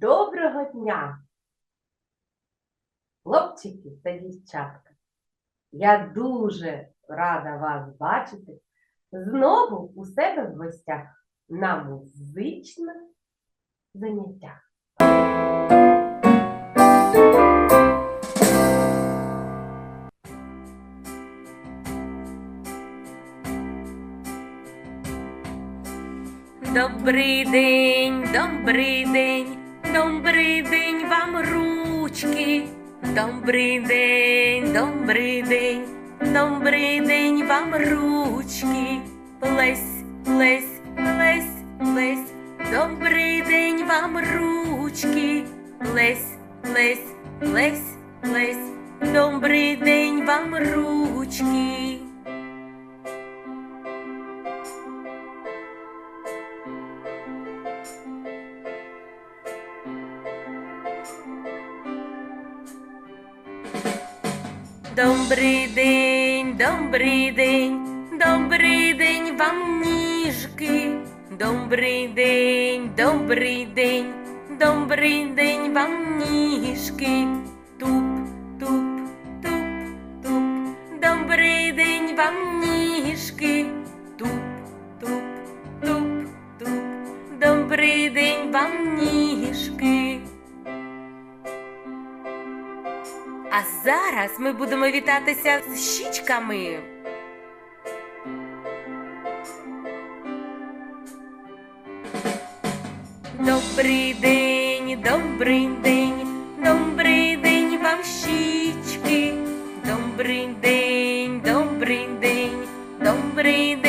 Доброго дня! Хлопчики та дівчатка, я дуже рада вас бачити знову у себе в гостях на музичних заняттях. Добрий день, добрий день, добрий день вам ручки. Добрий день, добрий день, добрий день вам ручки. Плесь, плесь, плесь, плесь. Добрий день вам ручки. Плесь, плесь, плесь, плесь. Добрий день вам ручки. Добрий день, добрий день, добрий день вам ніжки. Добрий день, добрий день, добрий день вам ніжки. Туп, туп, туп, туп. Добрий день вам ніжки. Туп, туп, туп, туп. Добрий день вам зараз ми будемо вітатися з щічками. Добрий день, добрий день, добрий день вам щічки. Добрий день, добрий день, добрий день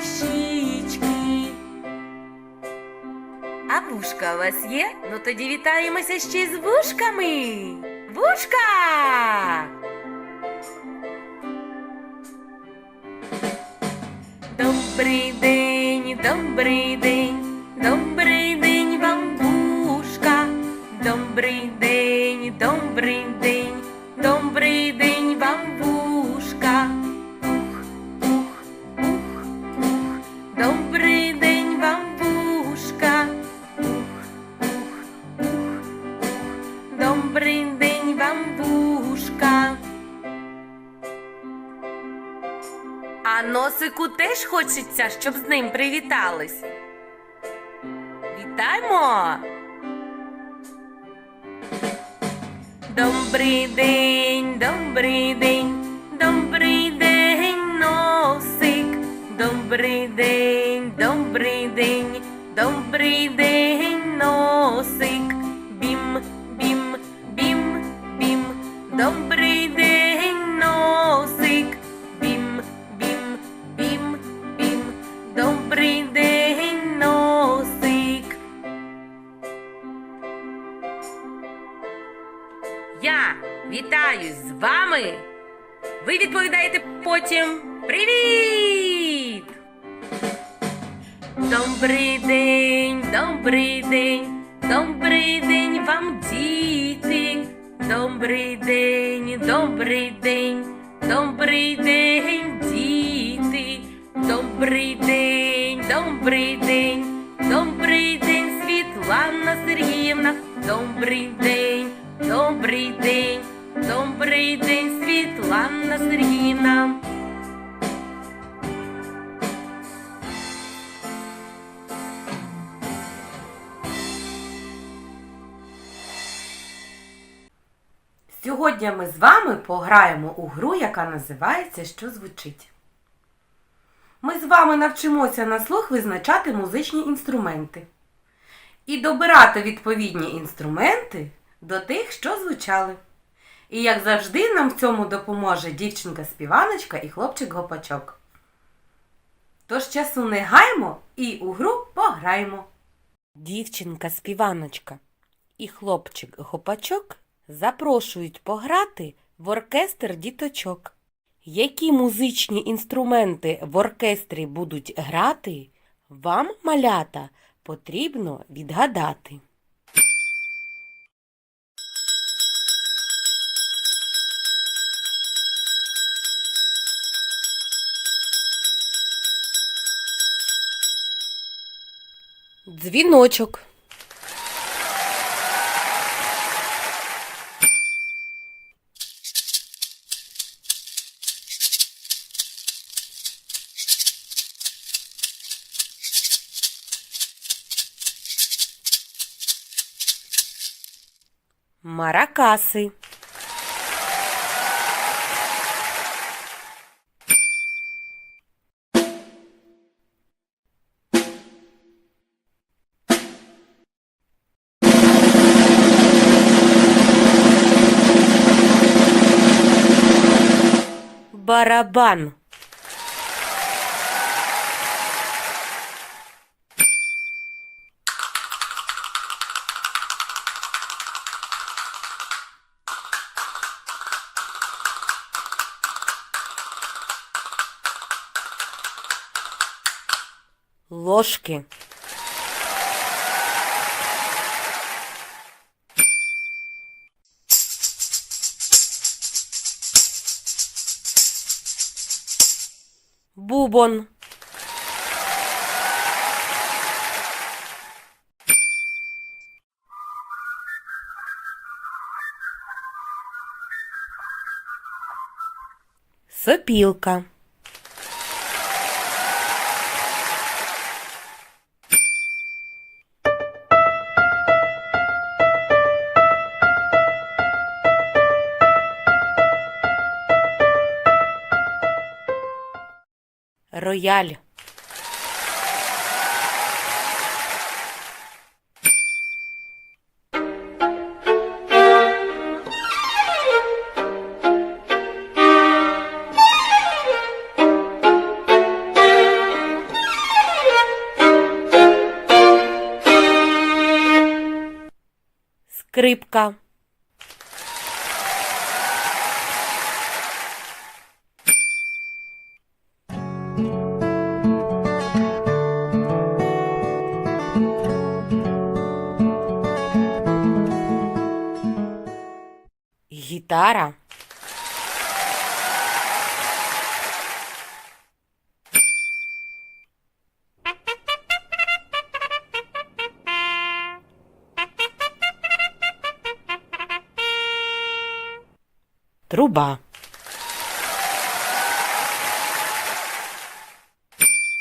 щічки. А вушка у вас є? Ну тоді вітаємося ще з вушками. Вушка! Добрий день, добрий день, добрий день вам вушка. Добрий день, добрий день, добрий день вам вушка. А носику теж хочеться, щоб з ним привітались. Вітаємо! Добрий день, добрий день, добрий день, носик. Добрий день, добрий день, добрий день, вами. Ви відповідаєте потім Привіт! Добрий день, добрий день, добрий день вам, діти. Добрий день, добрий день, добрий день, діти. Добрий день, добрий день, добрий день, Світлана Сергіївна. Добрий день, добрий день, добрий день, Світлана Сергіївна. Сьогодні ми з вами пограємо у гру, яка називається Що звучить. Ми з вами навчимося на слух визначати музичні інструменти і добирати відповідні інструменти до тих, що звучали. І як завжди, нам в цьому допоможе дівчинка-співаночка і хлопчик-гопачок. Тож часу не гаймо і у гру пограємо. Дівчинка-співаночка і хлопчик-гопачок запрошують пограти в оркестр діточок. Які музичні інструменти в оркестрі будуть грати, вам, малята, потрібно відгадати. Дзвіночок. Маракаси. Барабан. Ложки. Бонн. Сопилка. Рояль. Скрипка. Гітара. Труба.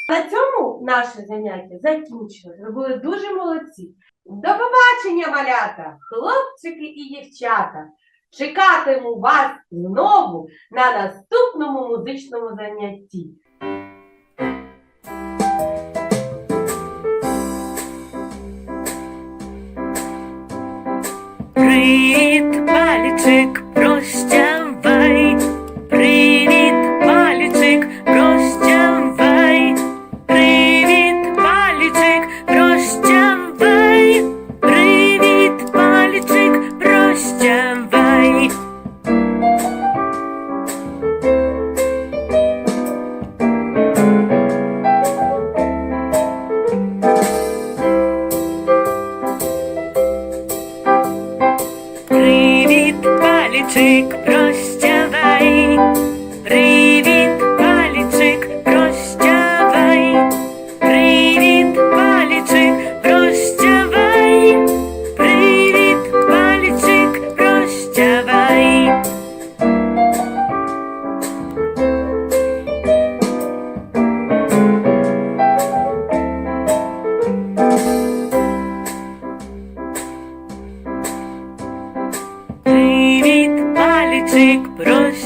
На цьому наше заняття закінчилось. Ви були дуже молодці. До побачення, малята, хлопчики і дівчата. Чекатиму вас знову на наступному музичному занятті. Привіт, палічик, зайчик, прощай.